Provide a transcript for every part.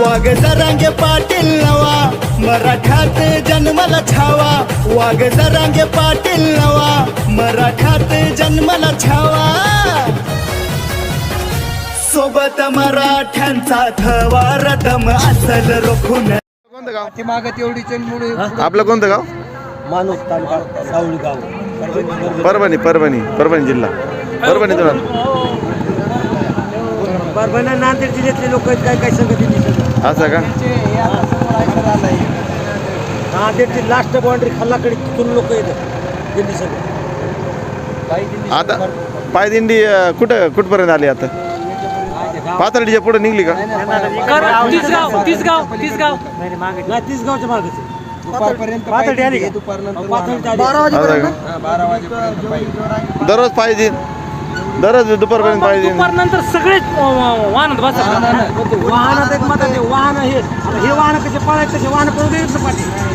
वाघ जरांगे पाटील नवा. मराठात जन्मला छावा. वाघ जरांगे पाटील नवा. मराठात जन्मला छावा. सोबत मराठ्यांचा थवा रदम असल रोखून. कोणतं गाव? ती मागं आपलं कोणतं गाव? माणूस तालुका सावळी गाव परभणी परभणी परभणी जिल्हा. परभणीतून आलो. परभणी नांदेड जिल्ह्यातले लोक आहेत काय काय सांगत आहेत असं का? लास्ट बाउंड्री खाल्लाकडे तिथून लोक येतात. दिल्ली सगळं. आता पायदिंडी कुठं कुठपर्यंत आली आता? पाथर्डीच्या पुढे निघली का? तिसगाव तिसगाव तिसगाव. नाही तीस गावच्या मागच दुपारपर्यंत पातळी आली का? दुपारनंतर बारा असं का दररोज पाहिजे दररोज दुपारपर्यंत पाहिजे दुपारनंतर सगळेच वाहनात बसतात वाहनात एक मत आहे वाहन हे आता हे वाहन कसे पळायचे तसे वाहन पळू देत ना पाठी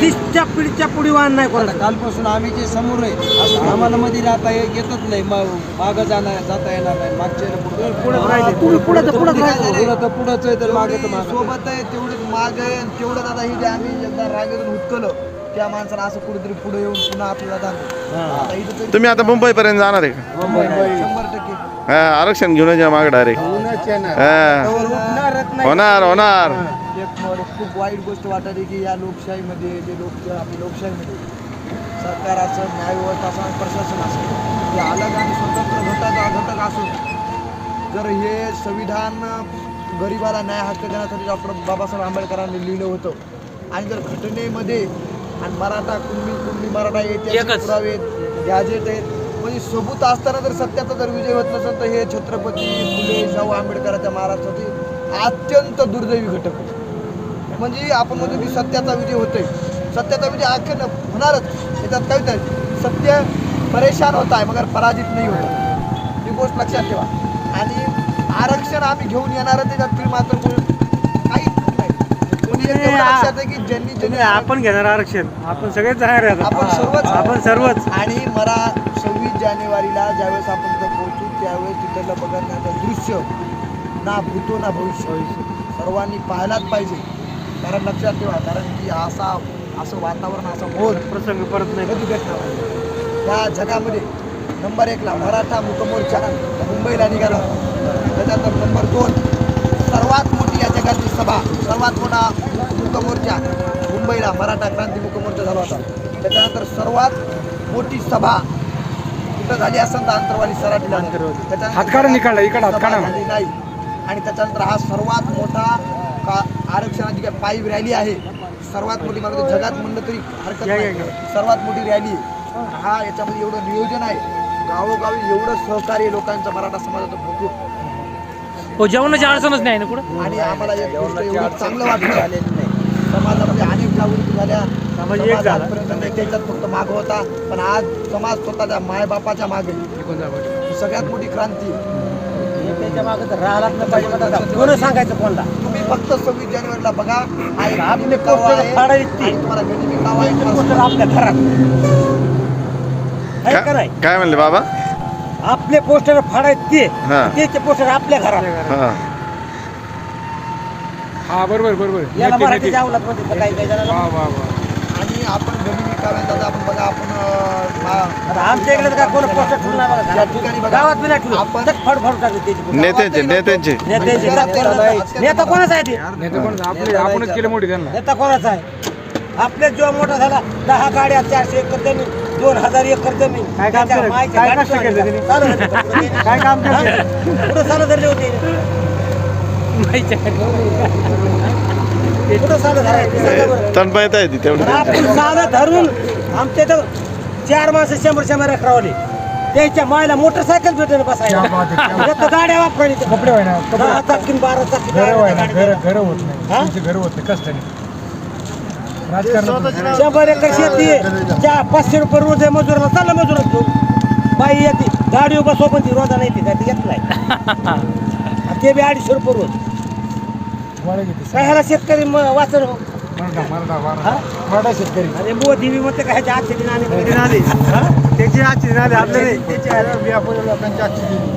तीसच्या पिढीच्या पुढे वाहन नाही कोणाला कालपासून आम्ही जे समोर आहे आम्हाला मध्ये राहता ये- येतच नाही माग जाणार जाता येणार नाही मागच्या पुढे पुढे पुढे तर पुढे पुढं तर पुढंच आहे तर मागे तर सोबत आहे तेवढं माग तेवढं दादा ही जे आम्ही एकदा रागेतून हुतकलं त्या माणसाला असं कुठेतरी पुढे येऊन पुन्हा आपल्याला तरी तुम्ही आता मुंबईपर्यंत जाणार आहे का? शंभर टक्के. हा आरक्षण घेऊन या मागे डायरेक्ट होणार होणार. एक मला खूप वाईट गोष्ट वाटते की या लोकशाहीमध्ये जे लोक आपली लोकशाहीमध्ये सरकार असं न्यायव्यवस्था असं आणि प्रशासन असं हे अलग आणि स्वतंत्र घटक घटक असून जर हे संविधान गरिबाला न्याय हक्क देण्यासाठी डॉक्टर बाबासाहेब आंबेडकरांनी लिहिलं होतं आणि जर घटनेमध्ये आणि मराठा कुणबी कुणबी मराठा एकच. पुरावे आहेत गॅजेट आहेत. म्हणजे सबूत असताना जर सत्याचा जर विजय होत नसेल तर हे छत्रपती फुले शाहू आंबेडकरांच्या महाराष्ट्रातील अत्यंत दुर्दैवी घटक. म्हणजे आपण म्हणतो की सत्याचा विजय होतोय. सत्याचा विजय अखेर होणारच. त्याच्यात काही नाही सत्य परेशान होत आहे मगर पराजित नाही होत. ही गोष्ट लक्षात ठेवा. आणि आरक्षण आम्ही घेऊन येणार त्याच्यात मात्र की ज्यांनी आपण घेणार आरक्षण. आपण सगळेच जाणार आहे आपण सर्वच आपण सर्वच. आणि मला सव्वीस जानेवारीला ज्यावेळेस आपण तिथं पोहोचू त्यावेळेस तिथलं बघण्याचं दृश्य ना भूतो ना भविष्य. सर्वांनी पाहायलाच पाहिजे. कारण लक्षात ठेवा कारण की असा असं वातावरण असा मोर प्रसंग परत नाही. कधी भेटणार. त्या जगामध्ये नंबर एकला मराठा मुकमोर्चा मुंबईला निघाला. त्याच्यानंतर नंबर दोन सर्वात मोठी जगातली सभा सर्वात मोठा मुकमोर्चा मुंबईला मराठा क्रांती मुकमोर्चा झाला होता. त्याच्यानंतर सर्वात मोठी सभा कुठं झाली असेल तर अंतरवाली. त्याच्यानंतर. झाली नाही. आणि त्याच्यानंतर हा सर्वात मोठा का आरक्षणाची काय पायी रॅली आहे. सर्वात मोठी मला जगात म्हणलं तरी हरकत नाही. सर्वात मोठी रॅली. हा याच्यामध्ये एवढं नियोजन आहे. गावोगावी एवढं सहकार्य लोकांचं मराठा समाजाचं भरपूर. हो जेवणाची अडचणच नाही ना कुठं? आणि आम्हाला एक गोष्ट एवढं चांगलं वाटलं समाजामध्ये अनेक जागृती झाल्या. समाज एक समाज झाला. आजपर्यंत नाही त्याच्यात फक्त माग होता. पण आज समाज स्वतःच्या मायबापाच्या मागे. ही सगळ्यात मोठी क्रांती. आहे. त्याच्यामागे तर राहिलाच नाही पाहिजे मला आता. कोण सांगायचं कोणला? तुम्ही फक्त सव्वीस जानेवारीला बघा. हा एक आपले पोस्टर आहे. तुम्हाला आहे. पोस्टर आपल्या घरात? आहे का काय नाही काय म्हणले बाबा? आपले पोस्टर फाडायचे ते. हा. त्याचे पोस्टर आपल्या घरात. हा. हा बरोबर बरोबर. याला नेते- मराठी नेते. जावलात तर काही काही जणांना वा वा वा. आणि आपण काव्यांचा आता आपण बघा आपण अं, मा- आता आमच्या इकडे तर काय कोण पोस्टर ठेवून नाही बघा या ठिकाणी घरात. बघा. गावात नाही ठेवलं. आपण- तर फाड फाड टाकले त्याचे पोस्टर. नेत्यांचे नेत्यांचे. नेता कोणाचा आहे ते? नेते कोण आपले आपणच केले मोठी त्यांना. नेता कोणाचा आहे? आपले जो मोठा झाला दहा गाड्या चारशे एकर जमीन. दोन हजार एकर जमीन. काय काम काय कष्ट केलं काय काम कुठं चालू धरले होते. कुठं. चालू धरायचे. तणपायत आहे ती तेवढं. आपण साधं धरून आमच्या इथं चार माणसं शंभर शंभर अकरावाले त्याच्या मायला मोटरसायकल भेटेल बसायला. एक तर गाड्या वापरायच्या कपडे होय ना दहा चाकी बारा चाकी घर गाड्या. घर घर होत नाही. हा? तुमचे घर होत नाही. कष्टाने राजकारण शंभर एकर शेती आहे. चार पाचशे रुपये रोज आहे मजुराला चालला मजुरात घेऊन. बाई येते गाडी बसवा पण ती रोजाने येते काय ती येत नाही. आणि ते बी अडीचशे रुपये रोज. काय ह्याला शेतकरी म- वाचन हो. हा? शेतकरी. आणि मोदी बी म्हणते का ह्याच्या आजचे दिन आले त्याची आजचे दिन आले आपल्याला त्याच्या ह्याला बी आपण लोकांची आजची दिली.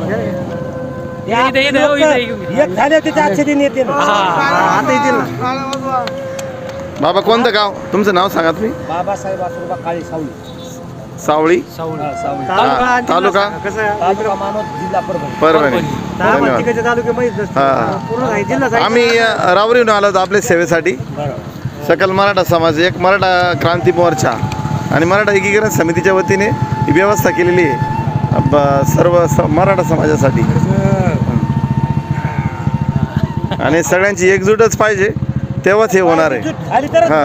इथं- इथं- इथं- इथं- इथं- एक झाले त्याच्या आजचे दिन येते ना आता येतील ना. बाबा कोणतं गाव? तुमचं नाव सांगा तुम्ही. बाबासाहेब आसोबा काळी सावली सावळी? तालुका हा, तालुका तालुका मानवत जिल्हा परभणी. धन्यवाद. हा. जिल्हा आम्ही अ, रावरीहून आलो होतो आपल्या सेवेसाठी. सकल मराठा समाज एक मराठा क्रांती मोर्चा आणि मराठा एकीकरण समितीच्या वतीने ही व्यवस्था केलेली आहे. सर्व स मराठा समाजासाठी. आणि सगळ्यांची एकजूटच पाहिजे. तेव्हाच हे होणार आहे. हा.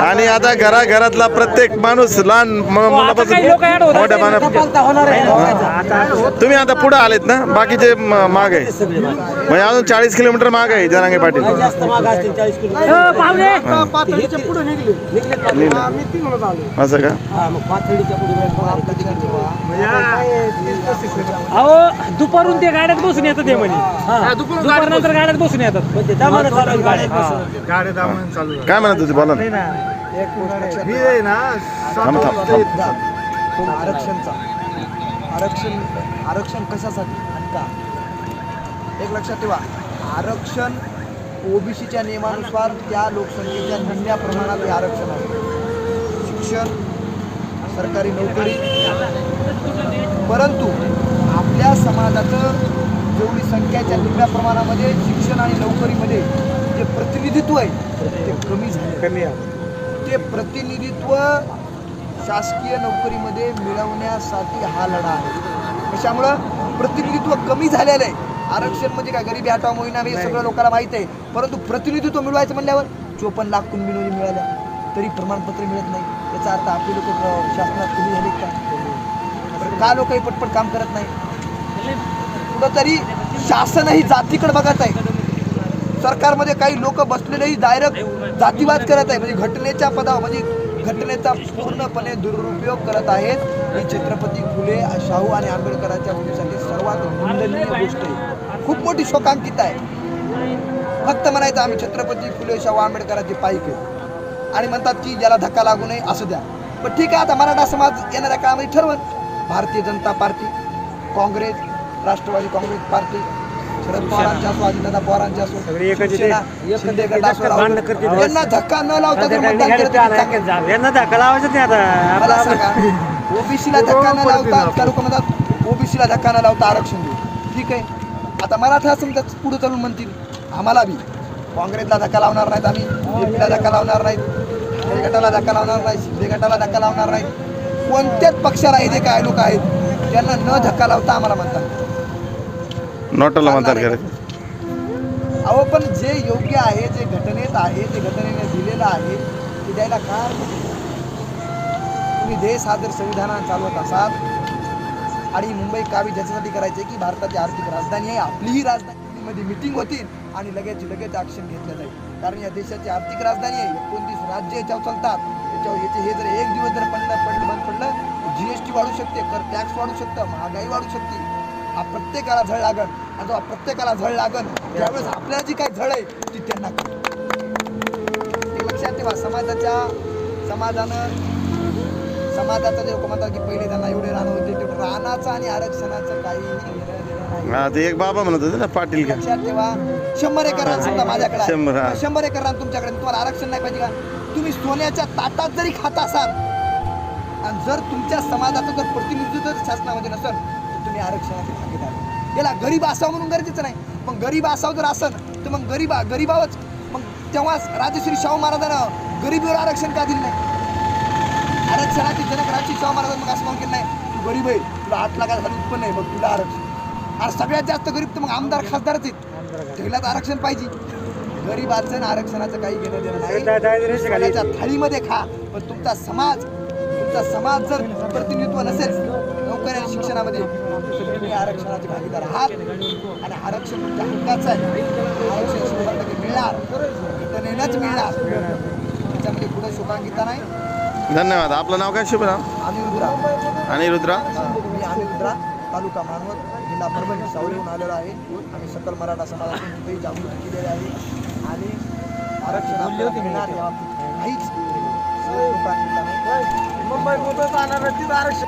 आणि आता घराघरातला प्रत्येक माणूस लहान म- हो, मुलापासून. मोठ्या आहे. तुम्ही आता पुढे आलेत ना? बाकीचे म- माग आहे. म्हणजे अजून चाळीस किलोमीटर माग आहे जरांगे पाटील. आलो. असं का? हा मग पातळीच्या पुढे अहो दुपारून ते गाड्यात बसून येतात ते म्हणे. दुपार नंतर गाड्यात बसून. येतात. म्हणजे दमानं चालू. काय म्हणत होते बोला ना. मी आहे. ना थांब थांब थांब. आरक्षणचा. आरक्षण आरक्षण कशासाठी? आणि का? एक लक्षात ठेवा. आरक्षण ओबीसीच्या नियमानुसार त्या लोकसंख्येच्या निम्म्या प्रमाणात हे आरक्षण आहे. शिक्षण सरकारी नोकरी. परंतु आपल्या समाजाचं जेवढी संख्याच्या निम्म्या प्रमाणामध्ये शिक्षण आणि नोकरीमध्ये जे प्रतिनिधित्व आहे ते कमी झाले. कमी आहे. ते प्रतिनिधित्व शासकीय नोकरीमध्ये मिळवण्यासाठी हा लढा आहे. कशामुळं? प्रतिनिधित्व कमी झालेलं आहे. आरक्षण म्हणजे काय? गरिबी हटाव मोहिना हे सगळं लोकांना माहीत आहे. परंतु प्रतिनिधित्व मिळवायचं म्हणल्यावर चोपन्न लाख कुणबी मिळाल्या. तरी प्रमाणपत्र मिळत नाही. याचा अर्थ आपले लोक शासनात कमी झाले का? का लोकही पटपट काम करत नाही? कुठंतरी शासनही जातीकडे बघत आहे. सरकारमध्ये काही लोक बसलेलेही डायरेक्ट जातीवाद करत आहे. म्हणजे घटनेच्या पदावर म्हणजे घटनेचा पूर्णपणे दुरुपयोग करत आहेत. ही छत्रपती फुले शाहू आणि आंबेडकरांच्या भूमीसाठी सर्वात निंदनीय गोष्ट आहे. खूप मोठी शोकांकित आहे. फक्त म्हणायचं आम्ही छत्रपती फुले शाहू आंबेडकरांची पाईक आहे आणि म्हणतात की ज्याला धक्का लागू नये असं द्या. पण ठीक आहे आता मराठा समाज येणाऱ्या काळामध्ये ठरवत. भारतीय जनता पार्टी काँग्रेस राष्ट्रवादी काँग्रेस पार्टी शरद पवारांच्या असो अजितदादा पवारांच्या असो सगळे एकच शिवसेना, एकच भांडणं यांना धक्का न लावता जर मतदान केलं तर चांगलं. यांना धक्का लावायचं नाही आता. मला सांगा ओबीसीला धक्का न लावता त्या लोक म्हणतात ओबीसीला धक्का न लावता आरक्षण देऊ. ठीक आहे? आता मराठा समजा पुढे चालून म्हणतील आम्हाला बी. काँग्रेसला धक्का लावणार नाहीत आम्ही एपीला धक्का लावणार नाहीत गटाला धक्का लावणार नाही शिंदे गटाला धक्का लावणार नाहीत. कोणत्याच पक्षाला हे जे काय लोक आहेत त्यांना न धक्का लावता आम्हाला म्हणतात नोटाला मतदान करायचं अहो पण जे योग्य आहे जे घटनेत आहे जे घटनेने दिलेलं आहे ते द्यायला का? तुम्ही देश हा जर संविधानात चालवत असाल आणि मुंबई कावी ज्याच्यासाठी करायचे की भारताची आर्थिक राजधानी आहे आपलीही राजधानी मध्ये मिटिंग होतील आणि लगेच लगेच ॲक्शन घेतलं जाईल. कारण या देशाची आर्थिक राजधानी आहे एकोणतीस राज्य याच्यावर चालतात. याच्यावर याचे हे जर एक दिवस जर पडलं पडलं बंद पडलं जी एस टी वाढू शकते कर टॅक्स वाढू शकतं महागाई वाढू शकते. हा प्रत्येकाला झळ लागल आणि जेव्हा प्रत्येकाला झळ लागल त्यावेळेस आपल्याला जी काही झळ आहे ती त्यांना लक्षात ठेवा समाजाच्या समाजानं समाजाचं जे लोक म्हणतात की पहिले त्यांना एवढे रान होते तेवढे रानाचं आणि आरक्षणाचं काही ते एक बाबा म्हणत होते ना पाटील लक्षात ठेवा शंभर एकर रान माझ्याकडे. शंभर, एकर रान तुमच्याकडे. तुम्हाला आरक्षण नाही पाहिजे का? तुम्ही सोन्याच्या ताटात जरी खात असाल आणि जर तुमच्या समाजाचं जर प्रतिनिधित्व शासनामध्ये नसेल तुम्ही आरक्षणाचे भागीदार. याला गरीब असावं म्हणून गरजेचं नाही. पण गरीब असावं जर असन तर मग गरीब गरीबावच. मग तेव्हाच राजश्री शाहू महाराजांना गरीबीवर आरक्षण का दिलं नाही? आरक्षणाची जनक राजश्री शाहू महाराजांनी मग असं म्हणून केलं नाही तू गरीब आहे तुला आठ खाली उत्पन्न आहे मग तुला आरक्षण. आणि सगळ्यात जास्त गरीब तर मग आमदार खासदारच आहेत. त्यालाच आरक्षण पाहिजे. गरीबाचं आरक्षणाचं काही घेणं देणं नाही. थाळीमध्ये खा. पण तुमचा समाज तुमचा समाज जर प्रतिनिधित्व नसेल आणि शिक्षणामध्ये. तुम्ही आरक्षणाचे भागीदार आहात आणि आरक्षण तुमच्या हक्काचं आहे. आरक्षण शंभर टक्के मिळणार. घटनेनंच मिळणार. त्याच्यामध्ये पुढे शोकांकिता नाही. धन्यवाद. आपलं नाव काय शुभ नाव अनिरुद्रा आणि रुद्रा? मी अनिरुद्रा तालुका मानवत जिल्हा परभणी सावलीहून आलेलो आहे. आम्ही सकल मराठा समाजातून तिथेही जागृती केलेली आहे. आणि आरक्षण मिळणार या बाबतीत काहीच मुंबई आरक्षण